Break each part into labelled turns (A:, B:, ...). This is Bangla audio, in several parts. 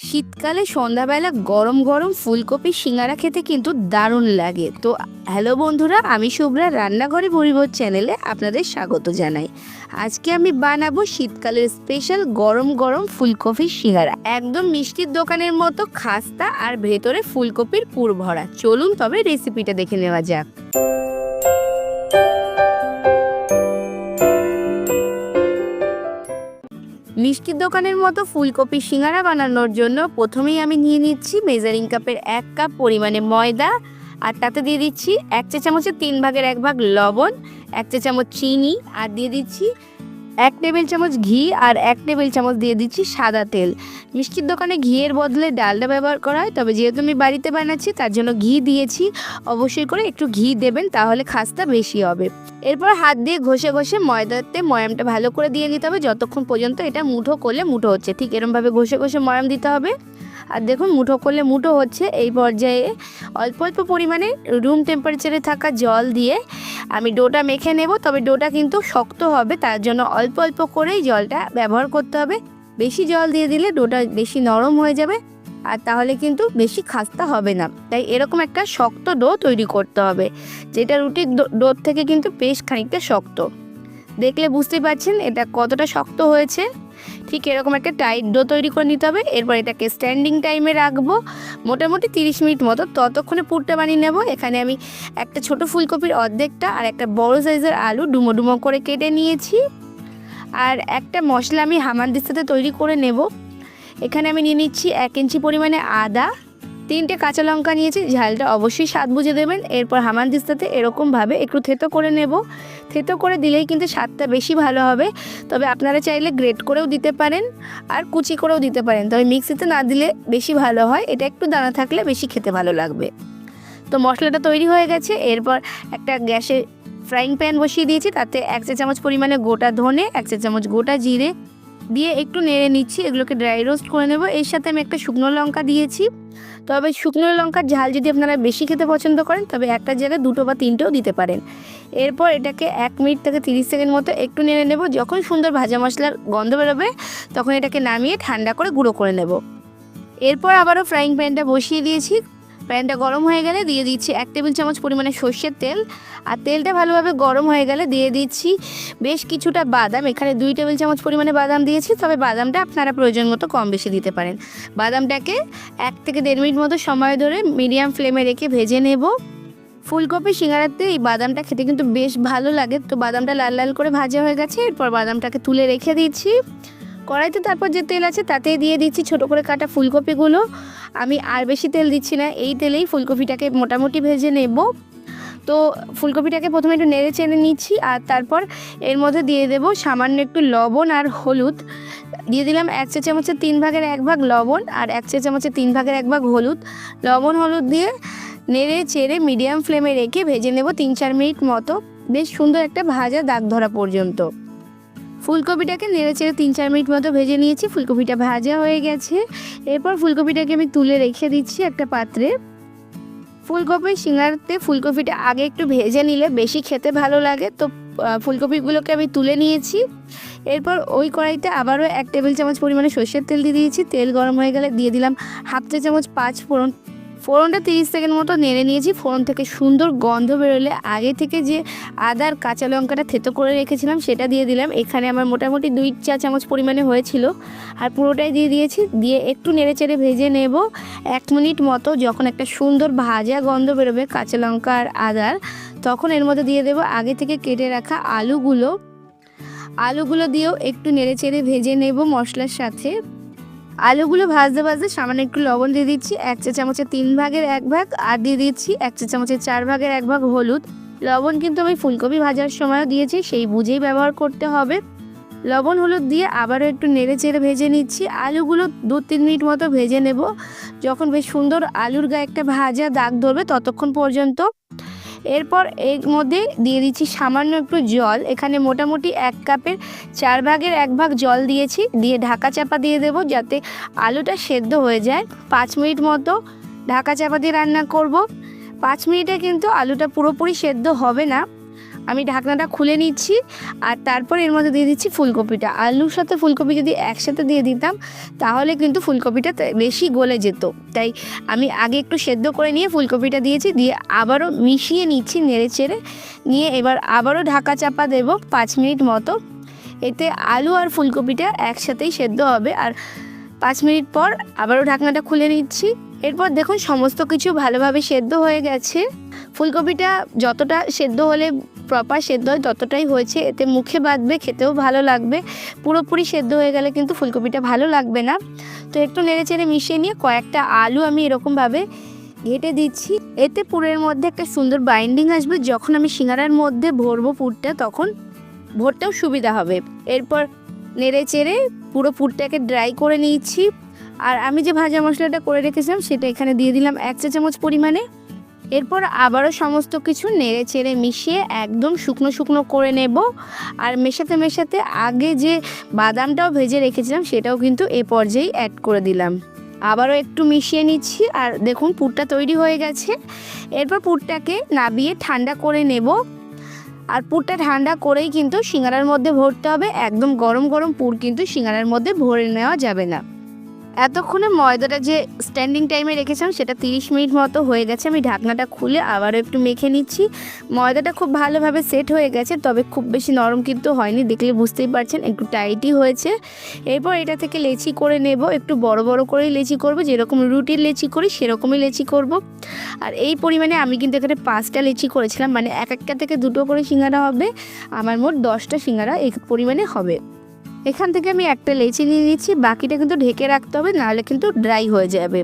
A: শীতকালে সন্ধ্যাবেলা গরম গরম ফুলকপি সিঙ্গারা খেতে কিন্তু দারুণ লাগে। তো হ্যালো বন্ধুরা, আমি শুভ্রা, রান্নাঘরে পরিবার চ্যানেলে আপনাদের স্বাগত জানাই। আজকে আমি বানাবো শীতকালের স্পেশাল গরম গরম ফুলকপির সিঙ্গারা। একদম মিষ্টির দোকানের মতো খাস্তা আর ভেতরে ফুলকপির পুর ভরা। চলুন তবে রেসিপিটা দেখে নেওয়া যাক। মিষ্টির দোকানের মতো ফুলকপি সিঙ্গারা বানানোর জন্য প্রথমেই আমি নিয়ে নিচ্ছি মেজারিং কাপের এক কাপ পরিমাণে ময়দা। আর তাতে দিয়ে দিচ্ছি এক চা চামচের তিন ভাগের এক ভাগ লবণ, এক চা চামচ চিনি, আর দিয়ে দিচ্ছি এক টেবিল চামচ ঘি আর এক টেবিল চামচ দিয়ে দিচ্ছি সাদা তেল। মিষ্টির দোকানে ঘিয়ের বদলে ডালটা ব্যবহার করা হয়, তবে যেহেতু আমি বাড়িতে বানাচ্ছি, তার জন্য ঘি দিয়েছি। অবশ্যই করে একটু ঘি দেবেন, তাহলে খাস্তা বেশি হবে। এরপর হাত দিয়ে ঘষে ঘষে ময়দাতে ময়ামটা ভালো করে দিয়ে নিতে হবে, যতক্ষণ পর্যন্ত এটা মুঠো করলে মুঠো হচ্ছে। ঠিক এরমভাবে ঘষে ঘষে ময়াম দিতে হবে। আর দেখুন, মুঠো করলে মুঠো হচ্ছে। এই পর্যায়ে অল্প অল্প পরিমাণে রুম টেম্পারেচারে থাকা জল দিয়ে আমি ডোটা মেখে নেব, তবে ডোটা কিন্তু শক্ত হবে, তার জন্য অল্প অল্প করেই জলটা ব্যবহার করতে হবে। বেশি জল দিয়ে দিলে ডোটা বেশি নরম হয়ে যাবে, আর তাহলে কিন্তু বেশি খাস্তা হবে না। তাই এরকম একটা শক্ত ডো তৈরি করতে হবে, যেটা রুটির ডোর থেকে কিন্তু বেশ খানিকটা শক্ত। দেখলে বুঝতে পারছেন এটা কতটা শক্ত হয়েছে। ঠিক এরকম একটা টাইট ডো তৈরি করে নিতে হবে। এরপর এটাকে স্ট্যান্ডিং টাইমে রাখব। মোটামুটি তিরিশ মিনিট মতো। ততক্ষণে পুরটা বানিয়ে নেব। এখানে আমি একটা ছোট ফুলকপির অর্ধেকটা আর একটা বড় সাইজের আলু ডুমো ডুমো করে কেটে নিয়েছি। আর একটা মশলা আমি হামানদিস্তাতে তৈরি করে নেব। এখানে আমি নিয়ে নিচ্ছি এক ইঞ্চি পরিমাণে আদা। তিনটে কাঁচা লঙ্কা নিয়েছি, ঝালটা অবশ্যই স্বাদ বুঝে দেবেন। এরপর হামানদিস্তাতে এরকমভাবে একটু থেতো করে নেব। থেতো করে দিলেই কিন্তু স্বাদটা বেশি ভালো হবে। তবে আপনারা চাইলে গ্রেট করেও দিতে পারেন আর কুচি করেও দিতে পারেন। তবে মিক্সিতে না দিলে বেশি ভালো হয়। এটা একটু দানা থাকলে বেশি খেতে ভালো লাগবে। তো মশলাটা তৈরি হয়ে গেছে। এরপর একটা গ্যাসে ফ্রাইং প্যান বসিয়ে দিয়েছি। তাতে এক চা চামচ পরিমাণে গোটা ধনে, এক চা চামচ গোটা জিরে দিয়ে একটু নেড়ে নিচ্ছি, এগুলোকে ড্রাই রোস্ট করে নেব। এর সাথে আমি একটা শুকনো লঙ্কা দিয়েছি। তবে শুকনো লঙ্কার ঝাল যদি আপনারা বেশি খেতে পছন্দ করেন, তবে একটা জায়গায় দুটো বা তিনটেও দিতে পারেন। এরপর এটাকে এক মিনিট থেকে তিরিশ সেকেন্ড মতো একটু নেড়ে নেব। যখন সুন্দর ভাজা মশলার গন্ধ বেরোবে, তখন এটাকে নামিয়ে ঠান্ডা করে গুঁড়ো করে নেব। এরপর আবারও ফ্রাইং প্যানটা বসিয়ে দিয়েছি। প্যানটা গরম হয়ে গেলে দিয়ে দিচ্ছি এক টেবিল চামচ পরিমাণে সর্ষের তেল। আর তেলটা ভালোভাবে গরম হয়ে গেলে দিয়ে দিচ্ছি বেশ কিছুটা বাদাম। এখানে দুই টেবিল চামচ পরিমাণে বাদাম দিয়েছি, তবে বাদামটা আপনারা প্রয়োজন মতো কম বেশি দিতে পারেন। বাদামটাকে এক থেকে দেড় মিনিট মতো সময় ধরে মিডিয়াম ফ্লেমে রেখে ভেজে নেব। ফুলকপি, সিঙ্গারাতে এই বাদামটা খেতে কিন্তু বেশ ভালো লাগে। তো বাদামটা লাল লাল করে ভাজা হয়ে গেছে, এরপর বাদামটাকে তুলে রেখে দিচ্ছি। কড়াইতে তারপর যে তেল আছে তাতে দিয়ে দিচ্ছি ছোট করে কাটা ফুলকপিগুলো। আমি আর বেশি তেল দিচ্ছি না, এই তেলেই ফুলকপিটাকে মোটামুটি ভেজে নেব। তো ফুলকপিটাকে প্রথমে একটু নেড়ে চেড়ে নিচ্ছি আর তারপর এর মধ্যে দিয়ে দেব সামান্য একটু লবণ আর হলুদ। দিয়ে দিলাম এক চা চামচের তিন ভাগের এক ভাগ লবণ আর এক চা চামচের তিন ভাগের এক ভাগ হলুদ। লবণ, হলুদ দিয়ে নেড়ে চেড়ে মিডিয়াম ফ্লেমে রেখে ভেজে নেব তিন চার মিনিট মতো। বেশ সুন্দর একটা ভাজা দাগ ধরা পর্যন্ত। ফুলকপিটাকে নেড়ে চেড়ে তিন চার মিনিট মতো ভেজে নিয়েছি। ফুলকপিটা ভাজা হয়ে গেছে। এরপর ফুলকপিটাকে আমি তুলে রেখে দিচ্ছি একটা পাত্রে। ফুলকপি সিঙ্গারতে ফুলকপিটা আগে একটু ভেজে নিলে বেশি খেতে ভালো লাগে। তো ফুলকপিগুলোকে আমি তুলে নিয়েছি। এরপর ওই কড়াইতে আবারও এক টেবিল চামচ পরিমাণে সর্ষের তেল দিয়ে দিয়েছি। তেল গরম হয়ে গেলে দিয়ে দিলাম হাফ চা চামচ পাঁচ ফোড়ন ফোড়নটা তিরিশ সেকেন্ড মতো নেড়ে নিয়েছি। ফোড়ন থেকে সুন্দর গন্ধ বেরোলে আগে থেকে যে আদার কাঁচা লঙ্কাটা থেতো করে রেখেছিলাম সেটা দিয়ে দিলাম। এখানে আমার মোটামুটি দুই চা চামচ পরিমাণে হয়েছিল। আর পুরোটাই দিয়ে দিয়েছি। দিয়ে একটু নেড়ে চেড়ে ভেজে নেব। এক মিনিট মতো যখন একটা সুন্দর ভাজা গন্ধ বেরোবে কাঁচা লঙ্কা আর আদার, তখন এর মধ্যে দিয়ে দেবো আগে থেকে কেটে রাখা আলুগুলো। আলুগুলো দিয়েও একটু নেড়ে চেড়ে ভেজে নেব মশলার সাথে। আলুগুলো ভাজতে ভাজতে সামান্য একটু লবণ দিয়ে দিচ্ছি, এক চা চামচের তিন ভাগের এক ভাগ, আর দিয়ে দিচ্ছি এক চা চামচের চার ভাগের এক ভাগ হলুদ। লবণ কিন্তু আমি ফুলকপি ভাজার সময়ও দিয়েছি, সেই বুঝেই ব্যবহার করতে হবে। লবণ হলুদ দিয়ে আবারও একটু নেড়ে চেড়ে ভেজে নিচ্ছি। আলুগুলো দু তিন মিনিট মতো ভেজে নেব। যখন বেশ সুন্দর আলুর গায়ে একটা ভাজা দাগ ধরবে, ততক্ষণ পর্যন্ত এরপর এর মধ্যে দিয়ে দিচ্ছি সামান্য একটু জল। এখানে মোটামুটি এক কাপের চার ভাগের এক ভাগ জল দিয়েছি। দিয়ে ঢাকা চাপা দিয়ে দেব যাতে আলুটা সেদ্ধ হয়ে যায়। পাঁচ মিনিট মতো ঢাকা চাপা দিয়ে রান্না করব। পাঁচ মিনিটে কিন্তু আলুটা পুরোপুরি সেদ্ধ হবে না। আমি ঢাকনাটা খুলে নিচ্ছি আর তারপর এর মধ্যে দিয়ে দিচ্ছি ফুলকপিটা। আলুর সাথে ফুলকপি যদি একসাথে দিয়ে দিতাম, তাহলে কিন্তু ফুলকপিটা বেশি গলে যেত। তাই আমি আগে একটু সেদ্ধ করে নিয়ে ফুলকপিটা দিয়েছি, দিয়ে আবারও মিশিয়ে নিচ্ছি নেড়ে চেড়ে। নিয়ে এবার আবারও ঢাকা চাপা দেব পাঁচ মিনিট মতো। এতে আলু আর ফুলকপিটা একসাথেই সেদ্ধ হবে। আর পাঁচ মিনিট পর আবারও ঢাকনাটা খুলে নিচ্ছি। এরপর দেখুন, সমস্ত কিছু ভালোভাবে সেদ্ধ হয়ে গেছে। ফুলকপিটা যতটা সেদ্ধ হলে প্রপার সেদ্ধ হয়, ততটাই হয়েছে। এতে মুখে বাঁধবে, খেতেও ভালো লাগবে। পুরোপুরি সেদ্ধ হয়ে গেলে কিন্তু ফুলকপিটা ভালো লাগবে না। তো একটু নেড়ে চেড়ে মিশিয়ে নিয়ে কয়েকটা আলু আমি এরকমভাবে ঘেটে দিচ্ছি। এতে পুরের মধ্যে একটা সুন্দর বাইন্ডিং আসবে। যখন আমি সিঙ্গারার মধ্যে ভরবো পুরটা, তখন ভরতেও সুবিধা হবে। এরপর নেড়ে চেড়ে পুরো পুরটাকে ড্রাই করে নিয়েছি আর আমি যে ভাজা মশলাটা করে রেখেছিলাম সেটা এখানে দিয়ে দিলাম এক চা চামচ পরিমাণে। এরপর আবারও সমস্ত কিছু নেড়ে চেড়ে মিশিয়ে একদম শুকনো শুকনো করে নেব। আর মেশাতে মেশাতে আগে যে বাদামটাও ভেজে রেখেছিলাম সেটাও কিন্তু এ পর্যায়েই অ্যাড করে দিলাম। আবারও একটু মিশিয়ে নিচ্ছি আর দেখুন পুরটা তৈরি হয়ে গেছে। এরপর পুরটাকে নাবিয়ে ঠান্ডা করে নেব। আর পুরটা ঠান্ডা করেই কিন্তু সিঙ্গারার মধ্যে ভরতে হবে। একদম গরম গরম পুর কিন্তু সিঙ্গারার মধ্যে ভরে নেওয়া যাবে না। এতক্ষণে ময়দাটা যে স্ট্যান্ডিং টাইমে রেখেছিলাম, সেটা তিরিশ মিনিট মতো হয়ে গেছে। আমি ঢাকনাটা খুলে আবারও একটু মেখে নিচ্ছি। ময়দাটা খুব ভালোভাবে সেট হয়ে গেছে, তবে খুব বেশি নরম কিন্তু হয়নি। দেখলে বুঝতেই পারছেন, একটু টাইটই হয়েছে। এরপর এটা থেকে লেচি করে নেব। একটু বড় বড় করেই লেচি করব। যেরকম রুটির লেচি করি, সেরকমই লেচি করব। আর এই পরিমাণে আমি কিন্তু এখানে পাঁচটা লেচি করেছিলাম। মানে এক একটা থেকে দুটো করে সিঙ্গারা হবে। আমার মোট দশটা সিঙ্গারা এই পরিমাণে হবে। এখান থেকে আমি একটা লেচি নিয়ে নিচ্ছি, বাকিটা কিন্তু ঢেকে রাখতে হবে, নাহলে কিন্তু ড্রাই হয়ে যাবে।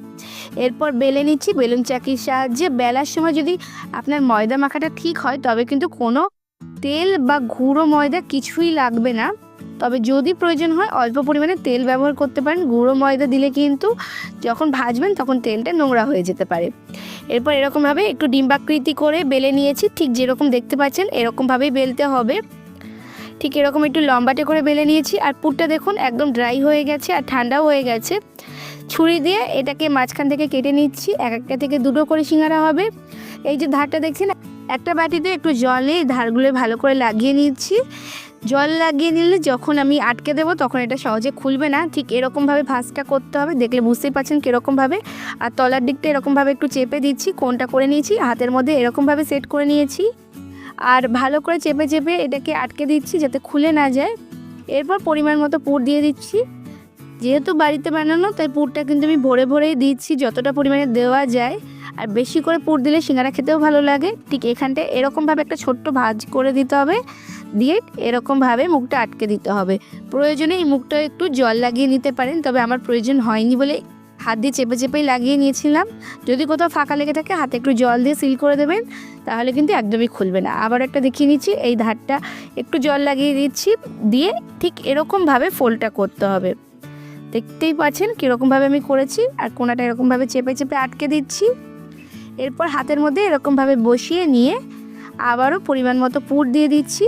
A: এরপর বেলে নিচ্ছি, বেলুন চাকির সাহায্যে। বেলার সময় যদি আপনার ময়দা মাখাটা ঠিক হয়, তবে কিন্তু কোনো তেল বা গুঁড়ো ময়দা কিছুই লাগবে না। তবে যদি প্রয়োজন হয়, অল্প পরিমাণে তেল ব্যবহার করতে পারেন। গুঁড়ো ময়দা দিলে কিন্তু যখন ভাজবেন, তখন তেলটা নোংরা হয়ে যেতে পারে। এরপর এরকমভাবে একটু ডিম্বাকৃতি করে বেলে নিয়েছি। ঠিক যেরকম দেখতে পাচ্ছেন, এরকমভাবেই বেলতে হবে। ঠিক এরকম একটু লম্বাটে করে বেলে নিয়েছি আর পুরটা দেখুন একদম ড্রাই হয়ে গেছে আর ঠান্ডাও হয়ে গেছে। ছুরি দিয়ে এটাকে মাঝখান থেকে কেটে নিচ্ছি, এক একটা থেকে দুটো করে সিঙ্গারা হবে। এই যে ধারটা দেখছেন, একটা বাটিতে একটু জলে ধারগুলো ভালো করে লাগিয়ে নিচ্ছি। জল লাগিয়ে নিলে যখন আমি আটকে দেবো তখন এটা সহজে খুলবে না, ঠিক এরকমভাবে ভাঁজটা করতে হবে, দেখলে বুঝতেই পারছেন কীরকমভাবে। আর তলার দিকটা এরকমভাবে একটু চেপে দিচ্ছি, কোনটা করে নিয়েছি, হাতের মধ্যে এরকমভাবে সেট করে নিয়েছি। আর ভালো করে চেপে চেপে এটাকে আটকে দিচ্ছি যাতে খুলে না যায়। এরপর পরিমাণ মতো পুর দিয়ে দিচ্ছি। যেহেতু বাড়িতে বানানো, তাই পুরটা কিন্তু আমি ভরে ভরেই দিচ্ছি যতটা পরিমাণে দেওয়া যায়। আর বেশি করে পুর দিলে সিঙ্গারা খেতেও ভালো লাগে। ঠিক এখানটায় এরকমভাবে একটা ছোট্ট ভাজ করে দিতে হবে। দিয়ে এরকমভাবে মুখটা আটকে দিতে হবে। প্রয়োজনে এই মুখটা একটু জল লাগিয়ে নিতে পারেন, তবে আমার প্রয়োজন হয়নি বলে হাত দিয়ে চেপে চেপেই লাগিয়ে নিয়েছিলাম। যদি কোথাও ফাঁকা লেগে থাকে, হাতে একটু জল দিয়ে সিল করে দেবেন, তাহলে কিন্তু একদমই খুলবে না। আবার একটা দেখিয়ে নিচ্ছি, এই ধারটা একটু জল লাগিয়ে দিচ্ছি, দিয়ে ঠিক এরকমভাবে ফোল্ডটা করতে হবে। দেখতেই পাচ্ছেন কীরকমভাবে আমি করেছি, আর কোনাটা এরকমভাবে চেপে চেপে আটকে দিচ্ছি। এরপর হাতের মধ্যে এরকমভাবে বসিয়ে নিয়ে আবারও পরিমাণ মতো পুর দিয়ে দিচ্ছি।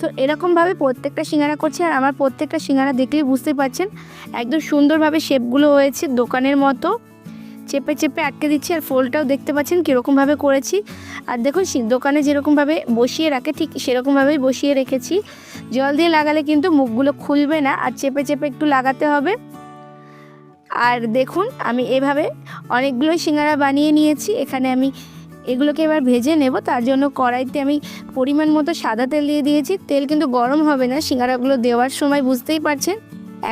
A: তো এরকমভাবে প্রত্যেকটা সিঙ্গারা করছি আর আমার প্রত্যেকটা সিঙ্গারা দেখলেই বুঝতে পারছেন, একদম সুন্দরভাবে শেপগুলো হয়েছে দোকানের মতো। চেপে চেপে আটকে দিচ্ছি আর ফোলটাও দেখতে পাচ্ছেন কীরকমভাবে করেছি। আর দেখুন দোকানে যেরকমভাবে বসিয়ে রাখে, ঠিক সেরকমভাবেই বসিয়ে রেখেছি। জল দিয়ে লাগালে কিন্তু মুখগুলো খুলবে না আর চেপে চেপে একটু লাগাতে হবে। আর দেখুন আমি এভাবে অনেকগুলো সিঙ্গারা বানিয়ে নিয়েছি। এখানে আমি এগুলোকে এবার ভেজে নেব। তার জন্য কড়াইতে আমি পরিমাণ মতো সাদা তেল দিয়ে দিয়েছি। তেল কিন্তু গরম হবে না, সিঙ্গারাগুলো দেওয়ার সময় বুঝতেই পারছেন।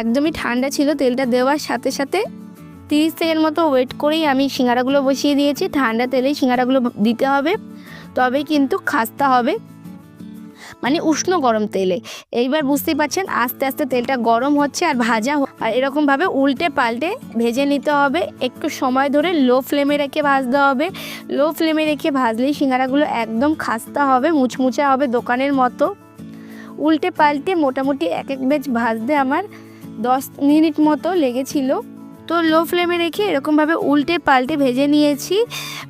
A: একদমই ঠান্ডা ছিল, তেলটা দেওয়ার সাথে সাথে তিরিশ সেকেন্ড মতো ওয়েট করেই আমি সিঙ্গারাগুলো বসিয়ে দিয়েছি। ঠান্ডা তেলেই সিঙ্গারাগুলো দিতে হবে তবে কিন্তু খাস্তা হবে। মানে উষ্ণ গরম তেলে। এইবার বুঝতেই পারছেন, আস্তে আস্তে তেলটা গরম হচ্ছে আর ভাজা আর এরকমভাবে উল্টে পাল্টে ভেজে নিতে হবে। একটু সময় ধরে লো ফ্লেমে রেখে ভাজতে হবে। লো ফ্লেমে রেখে ভাজলেই সিঙ্গারাগুলো একদম খাস্তা হবে, মুচমুচা হবে দোকানের মতো। উল্টে পাল্টে মোটামুটি এক এক বেজ ভাজতে আমার দশ মিনিট মতো লেগেছিল। তো লো ফ্লেমে রেখে এরকমভাবে উল্টে পাল্টে ভেজে নিয়েছি।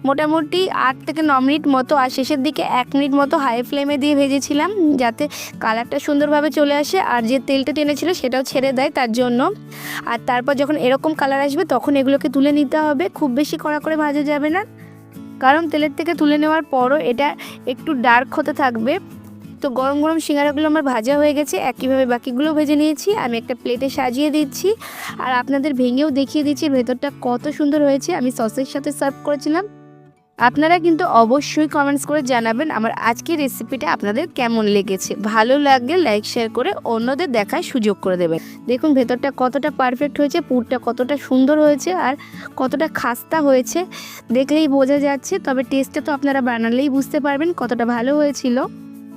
A: মোটামুটি আট থেকে ন মিনিট মতো আর শেষের দিকে এক মিনিট মতো হাই ফ্লেমে দিয়ে ভেজেছিলাম যাতে কালারটা সুন্দরভাবে চলে আসে আর যে তেলটা টেনেছিল সেটাও ছেড়ে দেয় তার জন্য। আর তারপর যখন এরকম কালার আসবে তখন এগুলোকে তুলে নিতে হবে, খুব বেশি কড়া করে ভাজা যাবে না। কারণ তেলের থেকে তুলে নেওয়ার পরও এটা একটু ডার্ক হতে থাকবে। তো গরম গরম সিঙ্গারাগুলো আমার ভাজা হয়ে গেছে একইভাবে বাকিগুলো ভেজে নিয়েছি, আমি একটা প্লেটে সাজিয়ে দিচ্ছি, আর আপনাদের ভেঙেও দেখিয়ে দিচ্ছি ভেতরটা কত সুন্দর হয়েছে, আমি সসের সাথে সার্ভ করেছিলাম। আপনারা কিন্তু অবশ্যই কমেন্টস করে জানাবেন আমার আজকের রেসিপিটা আপনাদের কেমন লেগেছে। ভালো লাগলে লাইক শেয়ার করে অন্যদের দেখার সুযোগ করে দেবেন। দেখুন ভেতরটা কতটা পারফেক্ট হয়েছে, পুরটা কতটা সুন্দর হয়েছে, আর কতটা খাস্তা হয়েছে, দেখলেই বোঝা যাচ্ছে, তবে টেস্টটা তো আপনারা বানালেই বুঝতে পারবেন কতটা ভালো হয়েছিল।